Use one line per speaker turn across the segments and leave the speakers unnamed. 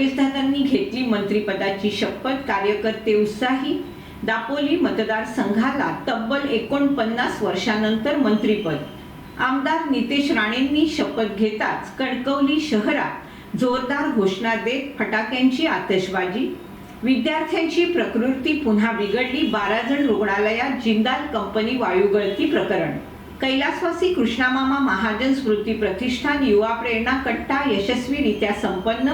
योगेशदादांनी घेतली मंत्रिपदाची शपथ. कार्यकर्ते उत्साही. दापोली मतदारसंघाला तब्बल एकोणपन्नास वर्षानंतर मंत्रिपद. आमदार नितेश राणेंनी शपथ घेताच कणकवली शहरात जोरदार घोषणा देत फटाक्यांची आतषबाजी. विद्यार्थ्यांची प्रकृती पुन्हा बिघडली. बारा जण रुग्णालयात जिंदाल कंपनी वायुगळती प्रकरण. कैलासवासी कृष्णामामा महाजन स्मृती प्रतिष्ठान युवा प्रेरणा कट्टा यशस्वीरित्या संपन्न.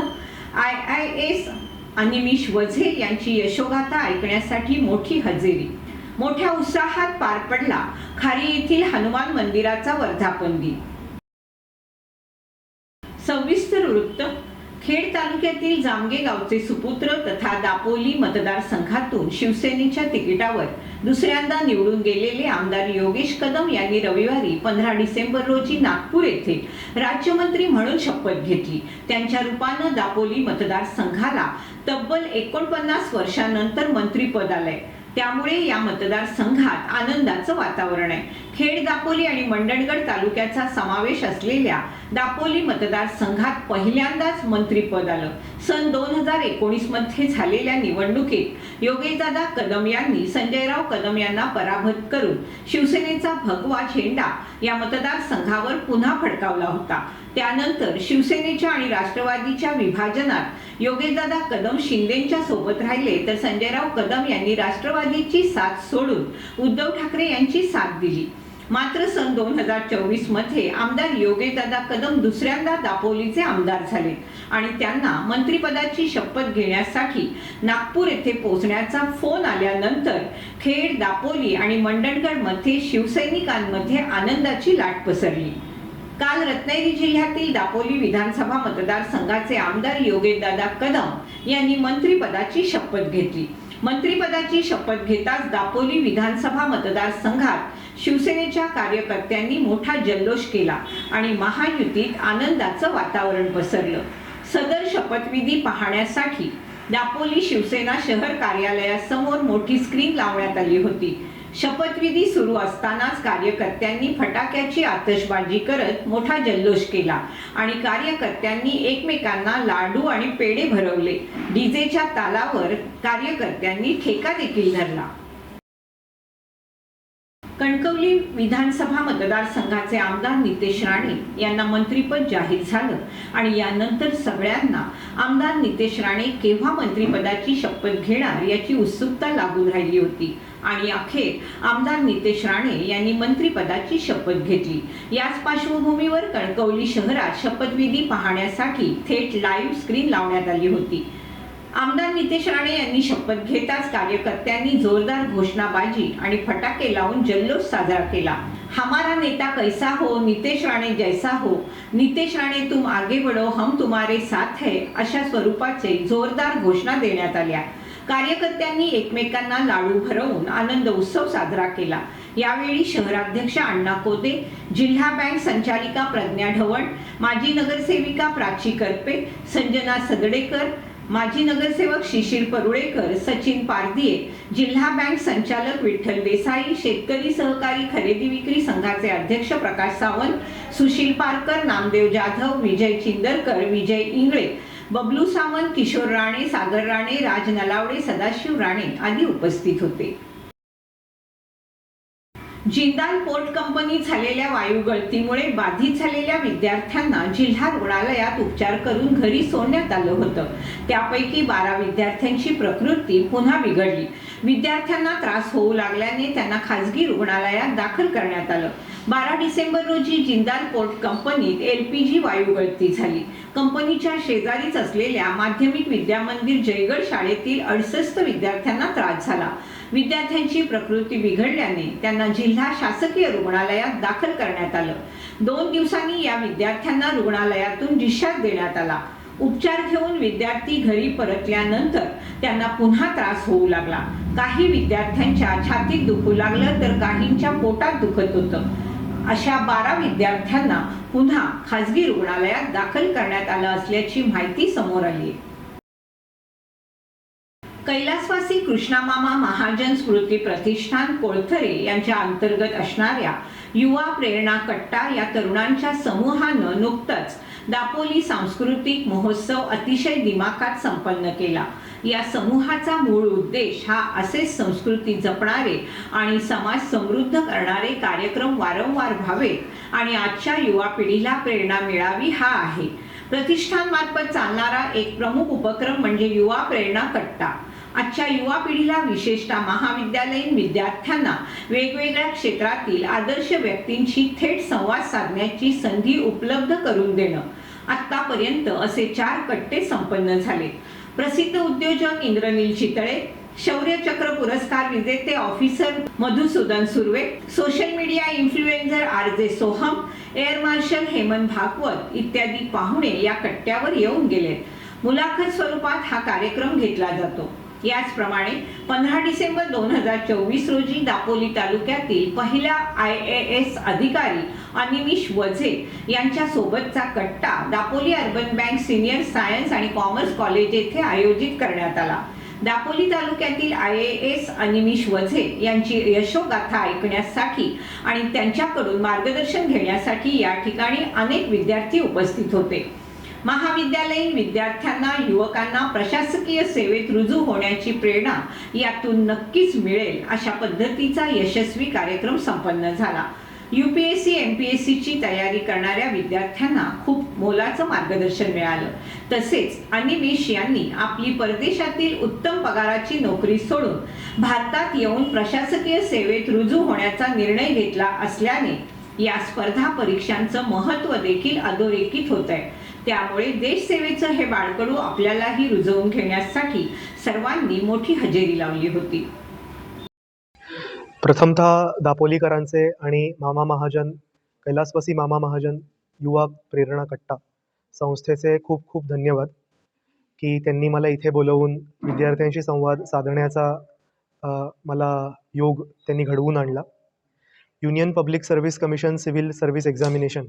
I I S Animish Vaze यांची यशोगाथा ऐकण्यासाठी मोठी हजेरी. मोठ्या उत्साहात पार पडला. खारी येथील हनुमान मंदिराचा वर्धापन दिन. सविस्तर वृत्त खेड तालुक्यातील जामगे गावचे सुपुत्र तथा दापोली मतदारसंघातून शिवसेनेच्या तिकिटावर दुसऱ्यांदा निवडून गेलेले आमदार योगेश कदम यांनी रविवारी पंधरा डिसेंबर रोजी नागपूर येथे राज्यमंत्री म्हणून शपथ घेतली. त्यांच्या रूपानं दापोली मतदारसंघाला तब्बल एकोणपन्नास वर्षानंतर मंत्रीपद आलंय. त्यामुळे या मतदारसंघात आनंदाचं वातावरण आहे. खेड दापोली आणि मंडणगड तालुक्याचा समावेश असलेल्या दापोली मतदारसंघात पहिल्यांदाच मंत्रीपद आलं. सन दोन हजार एकोणीसमध्ये झालेल्या निवडणुकीत योगेशदादा कदम यांनी संजयराव कदम यांना पराभूत करून शिवसेनेचा भगवा झेंडा या मतदारसंघावर पुन्हा फडकावला होता. त्यानंतर शिवसेनेच्या आणि राष्ट्रवादीच्या विभाजनात योगेशदादा कदम शिंदेच्या सोबत राहिले तर संजयराव कदम यांनी राष्ट्रवादीची साथ सोडून उद्धव ठाकरे यांची साथ दिली. मात्र सन दोन हजार चोवीसमध्ये आमदार योगेशदादा कदम दुसऱ्यांदा दापोलीचे आमदार झाले आणि त्यांना मंत्रिपदाची शपथ घेण्यासाठी नागपूर येथे पोहोचण्याचा फोन आल्यानंतर खेड दापोली आणि मंडणगडमध्ये शिवसैनिकांमध्ये आनंदाची लाट पसरली. काल रत्नागिरी जिल्ह्यातील दापोली विधानसभा मतदारसंघाचे आमदार योगेशदादा कदम यांनी मंत्रिपदाची शपथ घेतली. मंत्रिपदाची शपथ घेताच दापोली विधानसभा मतदारसंघात शिवसेनेच्या कार्यकर्त्यांनी मोठा जल्लोष केला आणि महायुतीत आनंदाचं वातावरण पसरलं. सदर शपथविधी पाहण्यासाठी दापोली शिवसेना शहर कार्यालयासमोर मोठी स्क्रीन लावण्यात आली होती. शपथविधी सुरू असतानाच कार्यकर्त्यांनी फटाक्याची आतषबाजी करत मोठा जल्लोष केला आणि कार्यकर्त्यांनी एकमेकांना लाडू आणि पेढे भरवले. डीजेच्या तालावर कार्यकर्त्यांनी ठेका देखील धरला. कणकवली विधानसभा मतदारसंघाचे आमदार नितेश राणे यांना मंत्रीपद जाहीर झालं आणि यानंतर सगळ्यांना आमदार नितेश राणे केव्हा मंत्रिपदाची शपथ घेणार याची उत्सुकता लागून राहिली होती. आणि अखेर आमदार नितेश राणे यांनी मंत्रिपदाची शपथ घेतली. याच पार्श्वभूमीवर कणकवली शहरात शपथविधी पाहण्यासाठी थेट लाईव्ह स्क्रीन लावण्यात आली होती. आमदार नितेश राणे यांनी शपथ घेताच कार्यकर्त्यांनी जोरदार घोषणाबाजी आणि फटाके लावून जल्लोष साजरा केला. हमारा नेता कैसा हो नितेश राणे जैसा हो नितेश राणे तुम आगे बढ़ो हम तुम्हारे साथ है अशा स्वरूपाचे जोरदार घोषणा देण्यात आल्या. कार्यकर्त्यांनी एकमेकांना लाडू भरवून आनंद उत्सव साजरा केला. यावेळी शहराध्यक्ष अण्णा कोते जिल्हा बँक संचालिका प्रज्ञा ढवण माजी नगरसेविका प्राची करपे संजना सदडेकर माजी नगरसेवक शिशिर परुळेकर सचिन पारदिये जिल्हा बँक संचालक विठ्ठल देसाई शेतकरी सहकारी खरेदी विक्री संघाचे अध्यक्ष प्रकाश सावंत सुशील पारकर नामदेव जाधव विजय चिंदरकर विजय इंगळे बबलू सावंत किशोर राणे सागर राणे राज नलावडे सदाशिव राणे आदी उपस्थित होते. जिंदाल पोर्ट कंपनीत झालेल्या वायू गळतीमुळे बाधित झालेल्या विद्यार्थ्यांना जिल्हा रुग्णालयात उपचार करून घरी सोडण्यात आलं होतं. त्यापैकी बारा विद्यार्थ्यांची प्रकृती पुन्हा बिघडली. विद्यार्थ्यांना त्रास होऊ लागल्याने त्यांना खासगी रुग्णालयात दाखल करण्यात आलं. बारा डिसेंबर रोजी जिंदाल पोर्ट कंपनीत एल पी जी वायू गळती झाली. कंपनीच्या शेजारीच असलेल्या माध्यमिक विद्यामंदिर जयगड शाळेतील अडसष्ट विद्यार्थ्यांना त्रास झाला. विद्यार्थ्यांची प्रकृती बिघडल्याने त्यांना जिल्हा शासकीय रुग्णालयात दाखल करण्यात आलं. दोन दिवसांनी या विद्यार्थ्यांना रुग्णालयातून डिस्चार्ज देण्यात आला. उपचार घेऊन विद्यार्थी घरी परतल्यानंतर त्यांना पुन्हा त्रास होऊ लागला. काही विद्यार्थ्यांच्या छातीत दुखू लागलं तर काहींच्या पोटात दुखत होतं. अशा बारा विद्यार्थ्यांना पुन्हा खासगी रुग्णालयात दाखल करण्यात आलं असल्याची माहिती समोर आली. आहे कैलासवासी कृष्णामामा महाजन स्मृती प्रतिष्ठान कोळथरे यांच्या अंतर्गत असणाऱ्या युवा प्रेरणा कट्टा या तरुणांच्या समूहानं नुकतंच दापोली सांस्कृतिक महोत्सव अतिशय दिमाखात संपन्न केला. या समूहाचा मूळ उद्देश हा असेच संस्कृती जपणारे आणि समाज समृद्ध करणारे कार्यक्रम वारंवार व्हावेत आणि आजच्या युवा पिढीला प्रेरणा मिळावी हा आहे. प्रतिष्ठानमार्फत चालणारा एक प्रमुख उपक्रम म्हणजे युवा प्रेरणा कट्टा. आजच्या युवा पिढीला विशेषतः महाविद्यालयीन विद्यार्थ्यांना वेगवेगळ्या क्षेत्रातील आदर्श व्यक्तींशी थेट संवाद साधण्याची संधी उपलब्ध करून देणं आत्तापर्यंत असे चार कट्टे संपन्न झाले. प्रसिद्ध उद्योजक इंद्रनील चितळे शौर्य चक्र पुरस्कार विजेते officer Madhusudan Surve social media influencer R J Soham air marshal Hemant Bhagwat इत्यादी पाहुणे या कट्ट्यावर येऊन गेलेत. मुलाखत स्वरूपात हा कार्यक्रम घेतला जातो. याचप्रमाणे पंधरा डिसेंबर दोन हजार चोवीस रोजी दापोली तालुक्यातील पहिल्या आय ए एस अधिकारी अनिमिष वझे यांच्या सोबतचा कट्टा Dapoli urban bank senior science आणि कॉमर्स कॉलेज येथे आयोजित करण्यात आला. दापोली तालुक्यातील I A S Animish Vaze यांची यशोगाथा ऐकण्यासाठी आणि त्यांच्याकडून मार्गदर्शन घेण्यासाठी या ठिकाणी अनेक विद्यार्थी उपस्थित होते. महाविद्यालयीन विद्यार्थ्यांना युवकांना प्रशासकीय सेवेत रुजू होण्याची प्रेरणा यातून नक्कीच मिळेल अशा पद्धतीचा यशस्वी कार्यक्रम संपन्न झाला. UPSC M P S C ची तयारी करणाऱ्या विद्यार्थ्यांना खूप मोलाचं मार्गदर्शन मिळालं. तसेच अनिमेश यांनी आपली परदेशातील उत्तम पगाराची नोकरी सोडून भारतात येऊन प्रशासकीय सेवेत रुजू होण्याचा निर्णय घेतला असल्याने या स्पर्धा परीक्षांचं महत्त्व देखील अधोरेखित होत आहे त्यामुळे देशसेवेचं हे बाळकडू आपल्यालाही रुजवून घेण्यासाठी सर्वांनी मोठी हजेरी लावली होती.
प्रथमतः दापोलीकरांचे आणि मामा महाजन कैलासवासी मामा महाजन युवा प्रेरणा कट्टा संस्थेचे खूप खूप धन्यवाद की त्यांनी मला इथे बोलवून विद्यार्थ्यांशी संवाद साधण्याचा मला योग त्यांनी घडवून आणला. Union public service commission civil service examination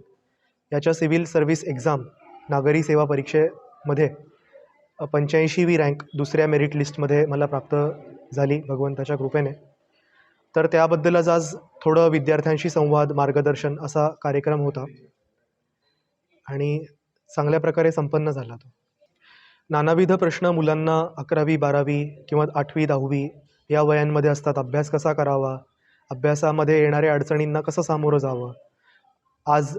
याच्या सिव्हिल सर्व्हिस एक्झाम नागरी सेवा परीक्षेमध्ये पंच्याऐंशीवी रँक दुसऱ्या मेरिट लिस्टमध्ये मला प्राप्त झाली भगवंताच्या कृपेने. तर त्याबद्दलच आज थोडं विद्यार्थ्यांशी संवाद मार्गदर्शन असा कार्यक्रम होता. आणि चांगल्या प्रकारे संपन्न झाला तो. नानाविध प्रश्न मुलांना अकरावी बारावी किंवा आठवी दहावी या वयांमध्ये असतात. अभ्यास कसा करावा? अभ्यासामध्ये येणाऱ्या अडचणींना कसं सामोरं जावं? आज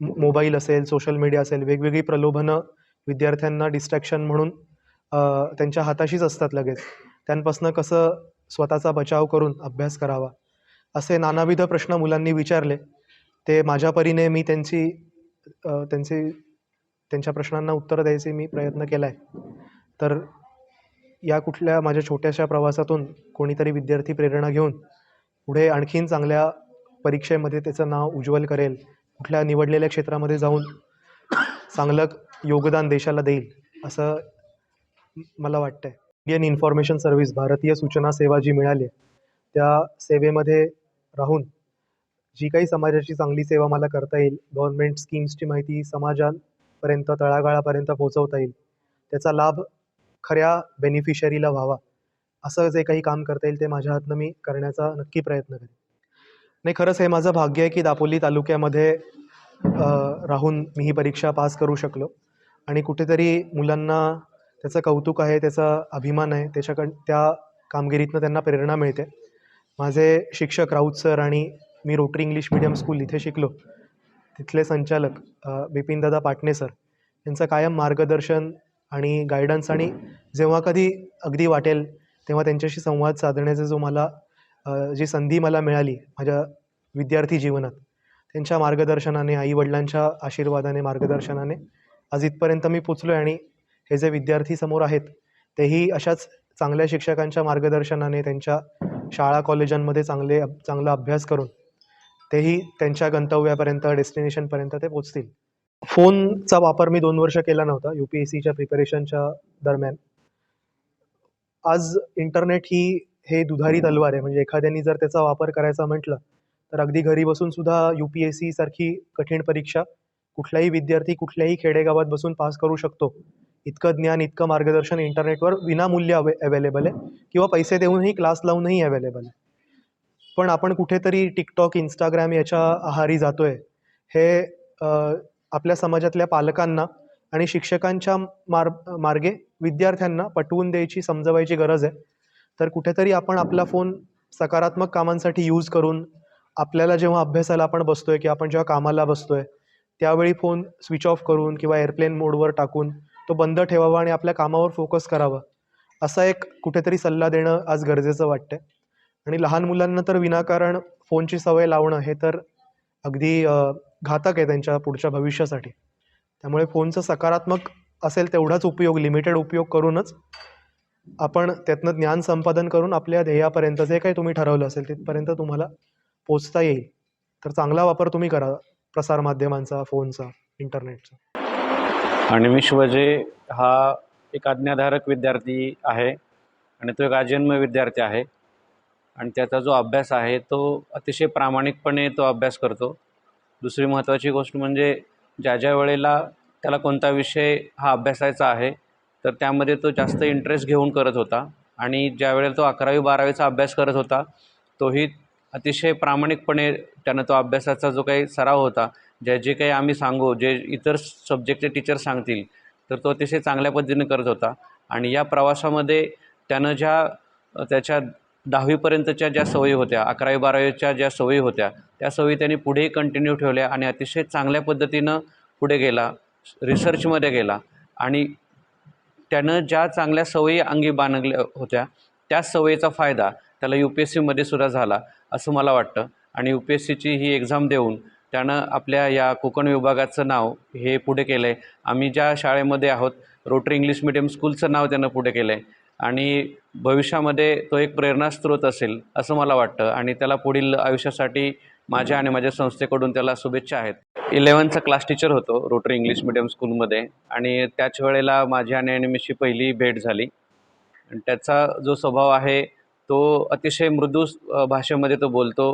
मोबाईल असेल सोशल मीडिया असेल वेगवेगळी प्रलोभनं विद्यार्थ्यांना डिस्ट्रॅक्शन म्हणून त्यांच्या हाताशीच असतात लगेच. त्यांपासून कसं स्वतःचा बचाव करून अभ्यास करावा? असे नानाविध प्रश्न मुलांनी विचारले. ते माझ्या परीने मी त्यांची त्यांची त्यांच्या प्रश्नांना उत्तर द्यायचे मी प्रयत्न केला आहे तर या कुठल्या माझ्या छोट्याशा प्रवासातून कोणीतरी विद्यार्थी प्रेरणा घेऊन पुढे आणखीन चांगल्या परीक्षेमध्ये त्याचं नाव उज्ज्वल करेल कुठल्या निवडलेल्या क्षेत्रामध्ये जाऊन चांगलं योगदान देशाला देईल असं मला वाटतं आहे इंडियन इन्फॉर्मेशन सर्व्हिस भारतीय सूचना सेवा जी मिळाली आहे, त्या सेवेमध्ये राहून जी काही समाजाची चांगली सेवा मला करता येईल गव्हर्नमेंट स्कीम्सची माहिती समाजापर्यंत तळागाळापर्यंत पोहोचवता येईल त्याचा लाभ खऱ्या बेनिफिशरीला व्हावा असं जे काही काम करता येईल ते माझ्या हातनं मी करण्याचा नक्की प्रयत्न करेन. नाही खरंच हे माझं भाग्य आहे की दापोली तालुक्यामध्ये राहून मी ही परीक्षा पास करू शकलो. आणि कुठेतरी मुलांना त्याचं कौतुक आहे त्याचा अभिमान आहे त्याच्याकड त्या कामगिरीतनं त्यांना प्रेरणा मिळते. माझे शिक्षक राऊत सर आणि मी रोटरी इंग्लिश मिडियम स्कूल इथे शिकलो. तिथले संचालक बिपिनदादा पाटणे सर यांचं कायम मार्गदर्शन आणि गायडन्स आणि जेव्हा कधी अगदी वाटेल तेव्हा त्यांच्याशी संवाद साधण्याचा जो मला जी संधी मला मिळाली माझ्या विद्यार्थी जीवनात त्यांच्या मार्गदर्शनाने आईवडिलांच्या आशीर्वादाने मार्गदर्शनाने आज इथपर्यंत मी पोचलो आहे आणि हे जे विद्यार्थी समोर आहेत तेही अशाच चांगल्या शिक्षकांच्या मार्गदर्शनाने त्यांच्या शाळा कॉलेजांमध्ये चांगले चांगला अभ्यास करून तेही त्यांच्या गंतव्यापर्यंत डेस्टिनेशनपर्यंत ते पोचतील. फोनचा वापर मी दोन वर्ष केला नव्हता यू पी एस सीच्या प्रिपरेशनच्या दरम्यान. आज इंटरनेट ही हे दुधारी तलवार आहे. म्हणजे एखाद्याने जर त्याचा वापर करायचा म्हटलं तर अगदी घरी बसून सुद्धा यू पी एस सी सारखी कठीण परीक्षा कुठलाही विद्यार्थी कुठल्याही खेडेगावात बसून पास करू शकतो. इतकं ज्ञान इतकं मार्गदर्शन इंटरनेटवर विनामूल्य अवे अवेलेबल आहे किंवा पैसे देऊनही क्लास लावूनही अवेलेबल आहे. पण आपण कुठेतरी टिकटॉक इंस्टाग्राम याच्या आहारी जातो आहे हे आपल्या समाजातल्या पालकांना आणि शिक्षकांच्या मार मार्गे विद्यार्थ्यांना पटवून द्यायची समजवायची गरज आहे. तर कुठेतरी आपण आपला फोन सकारात्मक कामांसाठी यूज करून आपल्याला जेव्हा अभ्यासाला आपण बसतोय किंवा आपण जेव्हा कामाला बसतोय त्यावेळी फोन स्विच ऑफ करून किंवा एअरप्लेन मोडवर टाकून तो बंद ठेवावा आणि आपल्या कामावर फोकस करावा असा एक कुठेतरी सल्ला देणं आज गरजेचं वाटतंय. आणि लहान मुलांना तर विनाकारण फोनची सवय लावणं हे तर अगदी घातक आहे त्यांच्या पुढच्या भविष्यासाठी. त्यामुळे फोनचा सकारात्मक असेल तेवढाच उपयोग लिमिटेड उपयोग करूनच आपण त्यातनं ज्ञान संपादन करून आपल्या ध्येयापर्यंत जे काही तुम्ही ठरवलं असेल तिथपर्यंत तुम्हाला पोचता येईल. तर चांगला वापर तुम्ही करा प्रसारमाध्यमांचा फोनचा इंटरनेटचा.
आणि मी शिवाजी हा एक आज्ञाधारक विद्यार्थी आहे आणि तो एक आजन्म विद्यार्थी आहे. आणि त्याचा जो अभ्यास आहे तो अतिशय प्रामाणिकपणे तो अभ्यास करतो. दुसरी महत्त्वाची गोष्ट म्हणजे ज्या ज्या वेळेला त्याला कोणता विषय हा अभ्यासायचा आहे तर त्यामध्ये तो जास्त इंटरेस्ट घेऊन करत होता. आणि ज्यावेळेला तो अकरावी बारावीचा अभ्यास करत होता तोही अतिशय प्रामाणिकपणे त्यानं तो अभ्यासाचा जो काही सराव होता जे जे काही आम्ही सांगू जे इतर सब्जेक्टचे टीचर सांगतील तर तो अतिशय चांगल्या पद्धतीने करत होता. आणि या प्रवासामध्ये त्यानं ज्या त्याच्या दहावीपर्यंतच्या ज्या सवयी होत्या अकरावी बारावीच्या ज्या सवयी होत्या त्या सवयी त्यांनी पुढेही कंटिन्यू ठेवल्या आणि अतिशय चांगल्या पद्धतीनं पुढे गेला रिसर्चमध्ये गेला. आणि त्यानं ज्या चांगल्या सवयी अंगी बाणगल्या होत्या त्या सवयीचा फायदा त्याला यू पी एस सीमध्ये सुद्धा झाला असं मला वाटतं. आणि यू पी एस सीची ही एक्झाम देऊन त्यानं आपल्या या कोकण विभागाचं नाव हे पुढे केलं आहे आम्ही ज्या शाळेमध्ये आहोत रोटरी इंग्लिश मिडियम स्कूलचं नाव त्यानं पुढे केलं आहे आणि भविष्यामध्ये तो एक प्रेरणास्रोत असेल असं मला वाटतं. आणि त्याला पुढील आयुष्यासाठी माझ्या आणि माझ्या संस्थेकडून त्याला शुभेच्छा आहेत. इलेवनचा क्लास टीचर होतो रोटरी इंग्लिश मिडियम स्कूलमध्ये आणि त्याच वेळेला माझी आणि अनिमेशची पहिली भेट झाली. आणि त्याचा जो स्वभाव आहे तो अतिशय मृदू भाषेमध्ये तो बोलतो.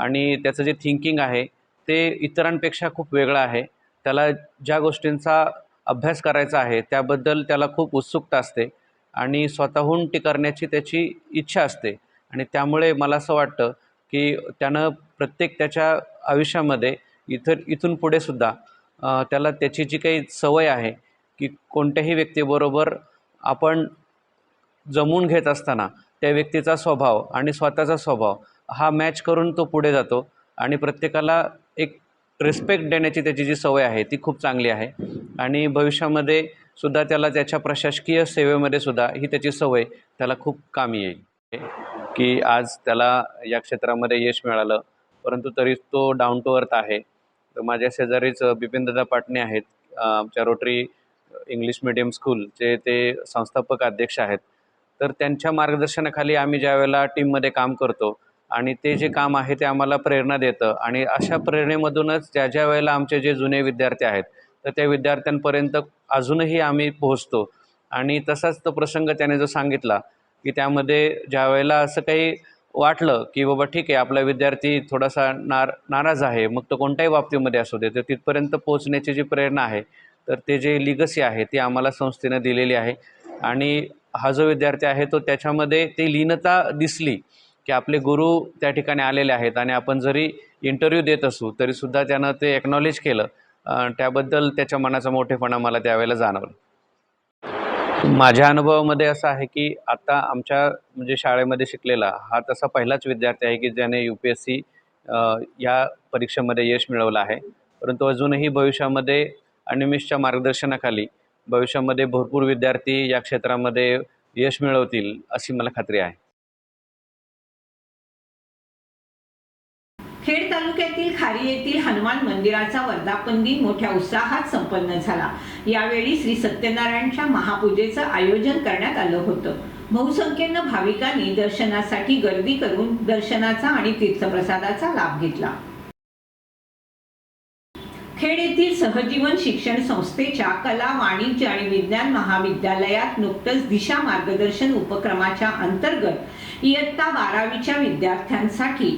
आणि त्याचं जे थिंकिंग आहे ते इतरांपेक्षा खूप वेगळं आहे. त्याला ज्या गोष्टींचा अभ्यास करायचा आहे त्याबद्दल त्याला खूप उत्सुकता असते. आणि स्वतःहून ती करण्याची त्याची इच्छा असते. आणि त्यामुळे मला असं वाटतं की त्यानं प्रत्येक त्याच्या आयुष्यामध्ये इतर इथून पुढे सुद्धा त्याला त्याची जी काही सवय आहे की कोणत्याही व्यक्तीबरोबर आपण जमून घेत असताना त्या व्यक्तीचा स्वभाव आणि स्वतःचा स्वभाव हा मॅच करून तो पुढे जातो आणि प्रत्येकाला एक रिस्पेक्ट देण्याची त्याची जी सवय आहे ती खूप चांगली आहे. आणि भविष्यामध्ये सुद्धा त्याला त्याच्या प्रशासकीय सेवेमध्ये सुद्धा ही त्याची सवय त्याला खूप कामी येईल. की आज त्याला या क्षेत्रामध्ये यश मिळालं. परंतु तरी तो डाऊन टू अर्थ आहे. तर माझ्या शेजारीच बिपिनदादा पाटणे आहेत आमच्या रोटरी इंग्लिश मिडियम स्कूलचे ते संस्थापक अध्यक्ष आहेत. तर त्यांच्या मार्गदर्शनाखाली आम्ही ज्या वेळेला टीममध्ये काम करतो आणि ते जे काम आहे ते आम्हाला प्रेरणा देतं आणि अशा प्रेरणेमधूनच ज्या ज्या वेळेला आमचे जे जुने विद्यार्थी आहेत तर त्या विद्यार्थ्यांपर्यंत अजूनही आम्ही पोहोचतो. आणि तसाच तो प्रसंग त्याने जो सांगितला की त्यामध्ये ज्या वेळेला असं काही वाटलं की बाबा ठीक आहे आपला विद्यार्थी थोडासा नार नाराज आहे मग तो कोणत्याही बाबतीमध्ये असू दे तर तिथपर्यंत पोहोचण्याची जी प्रेरणा आहे तर ते जे लिगसी आहे ती आम्हाला संस्थेनं दिलेली आहे. आणि हा जो विद्यार्थी आहे तो त्याच्यामध्ये ती लीनता दिसली की आपले गुरु त्या ठिकाणी आलेले आहेत. आणि आपण जरी इंटरव्ह्यू देत असू तरीसुद्धा त्यानं ते एक्नॉलेज केलं. त्याबद्दल त्याच्या मनाचा मोठेपणा मला त्यावेळेला जाणवलं. माझ्या अनुभवामध्ये असं आहे की आता आमच्या म्हणजे शाळेमध्ये शिकलेला हा तसा पहिलाच विद्यार्थी आहे की ज्याने यू पी एस सी या परीक्षेमध्ये यश मिळवलं आहे. परंतु अजूनही भविष्यामध्ये अनिमिषच्या मार्गदर्शनाखाली भविष्यामध्ये भरपूर विद्यार्थी या क्षेत्रामध्ये यश मिळवतील अशी मला खात्री आहे.
खारी येथील हनुमान मंदिराचा वर्धापन दिन मोठ्या उत्साहात संपन्न झाला. यावेळी श्री सत्यनारायणच्या महापूजेचं आयोजन करण्यात आलं होतं. बहुसंख्येनं भाविकांनी दर्शनासाठी गर्दी करून दर्शनाचा आणि तीर्थप्रसादाचा लाभ घेतला. खेड येथील सहजीवन शिक्षण संस्थेच्या कला वाणिज्य आणि विज्ञान महाविद्यालयात नुकतंच दिशा मार्गदर्शन उपक्रमाच्या अंतर्गत इयत्ता बारावीच्या विद्यार्थ्यांसाठी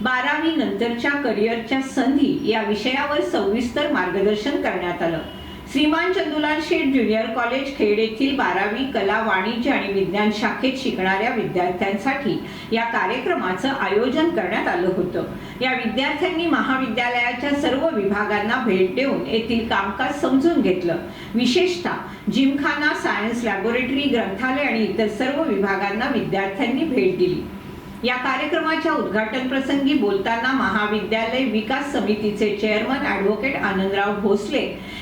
बारावी नंतरच्या करिअरच्या संधी या विषयावर सविस्तर मार्गदर्शन करण्यात आलं. श्रीमान चंदुलाल शेठ ज्युनियर कॉलेज खेड येथील बारावी कला वाणिज्य आणि विज्ञान शाखेत शिकणाऱ्या विद्यार्थ्यांसाठी या कार्यक्रमाचं आयोजन करण्यात आलं होतं. या विद्यार्थ्यांनी महाविद्यालयाच्या सर्व विभागांना भेट देऊन येथील कामकाज समजून घेतलं. विशेषतः जिमखाना सायन्स लॅबोरेटरी ग्रंथालय आणि इतर सर्व विभागांना विद्यार्थ्यांनी भेट दिली. या कार्यक्रमाच्या उद्घाटन प्रसंगी बोलताना महाविद्यालय विकास समितीचे चेअरमन ॲडव्होकेट आनंदराव भोसले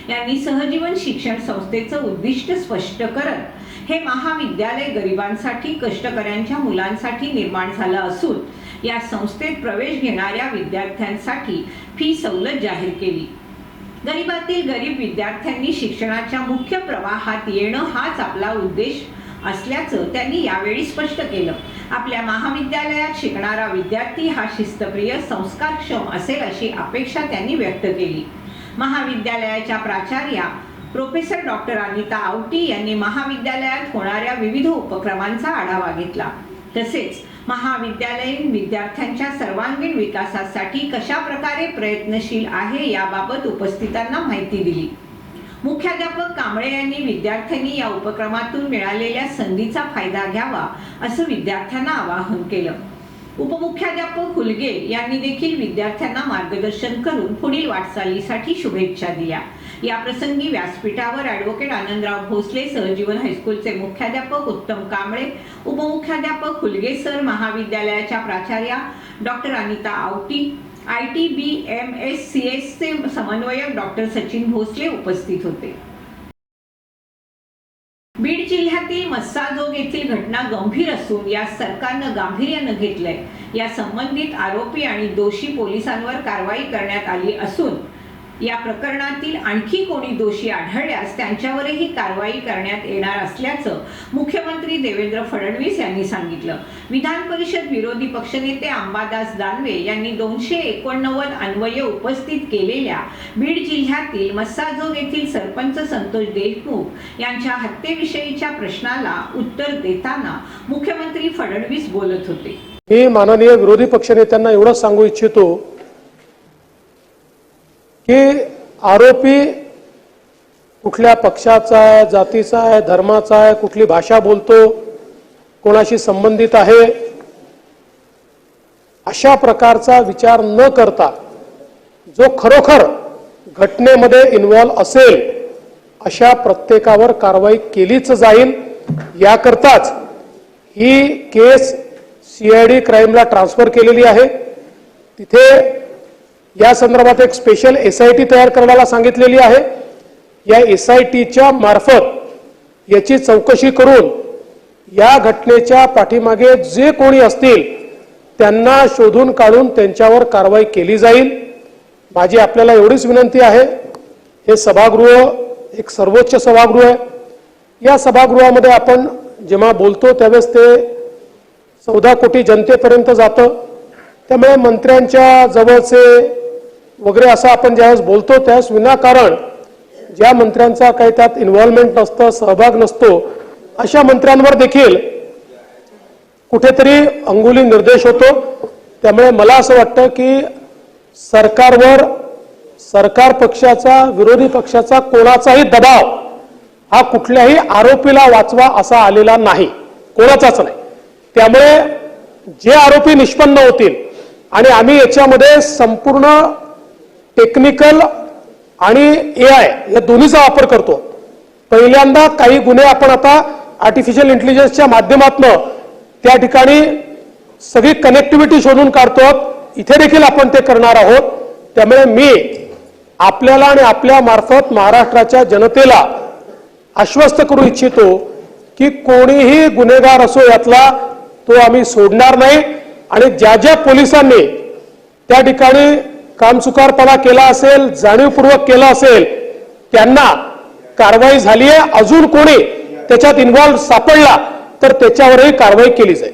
यांनी सहजीवन शिक्षण संस्थेचं उद्दिष्ट स्पष्ट करत हे महाविद्यालय गरिबांसाठी कष्टकऱ्यांच्या मुलांसाठी निर्माण झालं असून या संस्थेत प्रवेश घेणाऱ्या विद्यार्थ्यांसाठी फी सवलत जाहीर केली. गरिबातील गरीब विद्यार्थ्यांनी शिक्षणाच्या मुख्य प्रवाहात येणं हाच आपला उद्देश असल्याचं त्यांनी यावेळी स्पष्ट केलं. आपल्या महाविद्यालयात शिकणारा विद्यार्थी हा शिस्तप्रिय संस्कारक्षम असेल अशी अपेक्षा त्यांनी व्यक्त केली. महाविद्यालयाच्या प्राचार्या प्रोफेसर डॉक्टर अनिता आवटी यांनी महाविद्यालयात होणाऱ्या विविध उपक्रमांचा आढावा घेतला. तसेच महाविद्यालयीन विद्यार्थ्यांच्या सर्वांगीण विकासासाठी कशा प्रकारे प्रयत्नशील आहे याबाबत उपस्थितांना माहिती दिली. मुख्याध्यापक कांबळे यांनी विद्यार्थ्यांनी या उपक्रमातून मिळालेल्या संधीचा फायदा घ्यावा असं विद्यार्थ्यांना आवाहन केलं. उपमुख्याध्यापक हुलगे यांनी देखील विद्यार्थ्यांना मार्गदर्शन करून पुढील वाटचालीसाठी शुभेच्छा दिल्या. या प्रसंगी व्यासपीठावर ॲडव्होकेट आनंदराव भोसले सहजीवन हायस्कूलचे मुख्याध्यापक उत्तम कांबळे उपमुख्याध्यापक हुलगे सर महाविद्यालयाच्या प्राचार्या doctor Anita Awati I T B M S C एसचे समन्वयक डॉक्टर सचिन भोसले उपस्थित होते. बीड जिल्ह्यातील मस्साजोग येथील घटना गंभीर असून या सरकारनं गांभीर्यानं घेतलंय. या संबंधित आरोपी आणि दोषी पोलिसांवर कारवाई करण्यात आली असून या प्रकरणातील आणखी कोणी दोषी आढळल्यास त्यांच्यावरही कारवाई करण्यात येणार असल्याचं मुख्यमंत्री देवेंद्र फडणवीस यांनी सांगितलं. विधान परिषद विरोधी पक्षनेते अंबादास दानवे यांनी दोनशे एकोणनव्वद अन्वये उपस्थित केलेल्या बीड जिल्ह्यातील मस्साजोग येथील सरपंच संतोष देशमुख यांच्या हत्येविषयीच्या प्रश्नाला उत्तर देताना मुख्यमंत्री फडणवीस बोलत होते.
मी माननीय विरोधी पक्षनेत्यांना एवढंच सांगू इच्छितो की आरोपी कुठल्या पक्षाचा आहे जातीचा आहे धर्माचा आहे कुठली भाषा बोलतो कोणाशी संबंधित आहे अशा प्रकारचा विचार न करता जो खरोखर घटनेमध्ये इन्व्हॉल्व असेल अशा प्रत्येकावर कारवाई केलीच जाईल. याकरताच ही केस सीआयडी क्राईमला ट्रान्सफर केलेली आहे. तिथे या संदर्भात एक स्पेशल एस आय टी तयार करायला सांगितलेली आहे. या एस आय टीच्या मार्फत याची चौकशी करून या घटनेच्या पाठीमागे जे कोणी असतील त्यांना शोधून काढून त्यांच्यावर कारवाई केली जाईल. माझी आपल्याला एवढीच विनंती आहे. हे सभागृह एक सर्वोच्च सभागृह आहे. या सभागृहामध्ये आपण जेव्हा बोलतो त्यावेळेस ते चौदा कोटी जनतेपर्यंत जातं. त्यामुळे मंत्र्यांच्या जवळचे वगैरे असं आपण ज्यावेळेस बोलतो त्यावेळेस विनाकारण ज्या मंत्र्यांचा काही त्यात इन्व्हॉल्वमेंट नसतं सहभाग नसतो अशा मंत्र्यांवर देखील कुठेतरी अंगुली निर्देश होतो. त्यामुळे मला असं वाटतं की सरकारवर सरकार पक्षाचा विरोधी पक्षाचा कोणाचाही दबाव हा कुठल्याही आरोपीला वाचवा असा आलेला नाही. कोणाचाच नाही. त्यामुळे जे आरोपी निष्पन्न होतील आणि आम्ही याच्यामध्ये संपूर्ण टेक्निकल आणि ए आय या दोन्हीचा वापर करतो. पहिल्यांदा काही गुन्हे आपण आता आर्टिफिशियल इंटेलिजन्सच्या माध्यमातून त्या ठिकाणी सगळी कनेक्टिव्हिटी शोधून काढतो इथे देखील आपण ते करणार आहोत. त्यामुळे मी आपल्याला आणि आपल्या मार्फत महाराष्ट्राच्या जनतेला आश्वस्त करू इच्छितो की कोणीही गुन्हेगार असो यातला तो आम्ही सोडणार नाही. आणि ज्या ज्या पोलिसांनी त्या ठिकाणी कामचुकारपणा केला असेल जाणीवपूर्वक केला असेल त्यांना कारवाई झाली आहे अजून कोणी त्याच्यात इन्व्हॉल्व सापडला तर त्याच्यावरही कारवाई केली जाईल.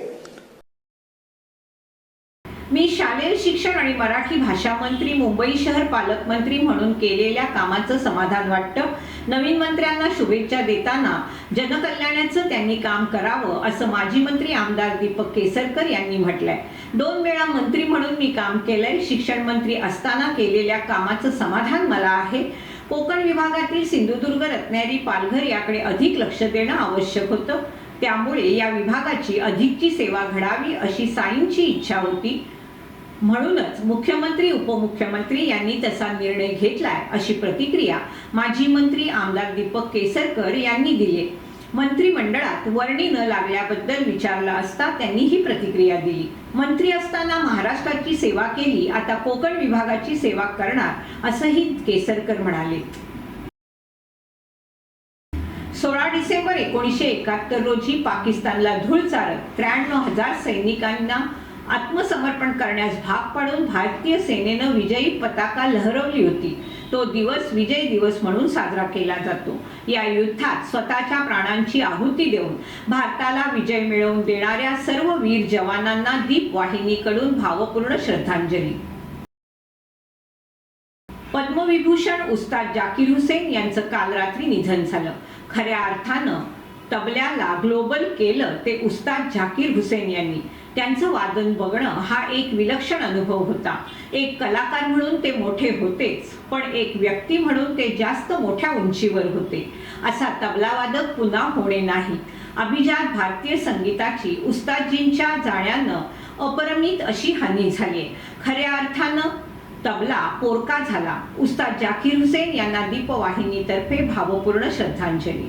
मी शालेय शिक्षण आणि मराठी भाषा मंत्री मुंबई शहर पालकमंत्री म्हणून केलेल्या कामाचं समाधान वाटतं. नवीन मंत्र्यांना शुभेच्छा देताना जनकल्याणाचं त्यांनी काम करावं असं माजी मंत्री आमदार दीपक केसरकर यांनी म्हटलंय. दोन वेळा मंत्री म्हणून मी काम केलंय शिक्षण मंत्री असताना केलेल्या कामाचं समाधान मला आहे. कोकण विभागातील सिंधुदुर्ग रत्नागिरी पालघर याकडे अधिक लक्ष देणं आवश्यक होतं. त्यामुळे या विभागाची अधिकची सेवा घडावी अशी साईंची इच्छा होती. म्हणूनच मुख्यमंत्री उपमुख्यमंत्री यांनी तसा निर्णय घेतलाय अशी प्रतिक्रिया माजी मंत्री आमदार दीपक केसरकर यांनी दिली मंत्रिमंडळात वर्णी न लागल्याबद्दल विचारला असता त्यांनी ही प्रतिक्रिया दिली. मंत्री असताना महाराष्ट्राची सेवा केली आता कोकण विभागाची सेवा करणार असंही केसरकर म्हणाले. सोळा डिसेंबर एकोणीसशे एकाहत्तर रोजी पाकिस्तानला धूळ चारत त्र्याण्णव हजार सैनिकांना आत्मसमर्पण करण्यास भाग पाडून भारतीय सेनेनं विजयी पताका लहरवली होती. तो दिवस विजय दिवस म्हणून साजरा केला जातो. या युद्धात स्वतःच्या प्राणांची आहुती देऊन भारताला विजय मिळवून देणाऱ्या सर्व वीर जवानांना दीप वाहिनीकडून भावपूर्ण श्रद्धांजली. पद्मविभूषण उस्ताद जाकीर हुसेन यांचं काल रात्री निधन झालं. खऱ्या अर्थानं तबल्याला ग्लोबल केलं ते उस्ताद झाकीर हुसेन यांनी. त्यांचं वादन बघणं हा एक विलक्षण अनुभव होता. एक कलाकार म्हणून ते मोठे होतेच पण एक व्यक्ती म्हणून ते जास्त मोठ्या उंचीवर होते. असा तबलावादक पुन्हा होणे नाही. अभिजात भारतीय संगीताची उस्तादजींच्या जाण्यानं अपरमित अशी हानी झाली खऱ्या अर्थानं तबला पोरका झाला. उस्ताद जाकीर हुसेन यांना दीपवाहिनीतर्फे भावपूर्ण श्रद्धांजली.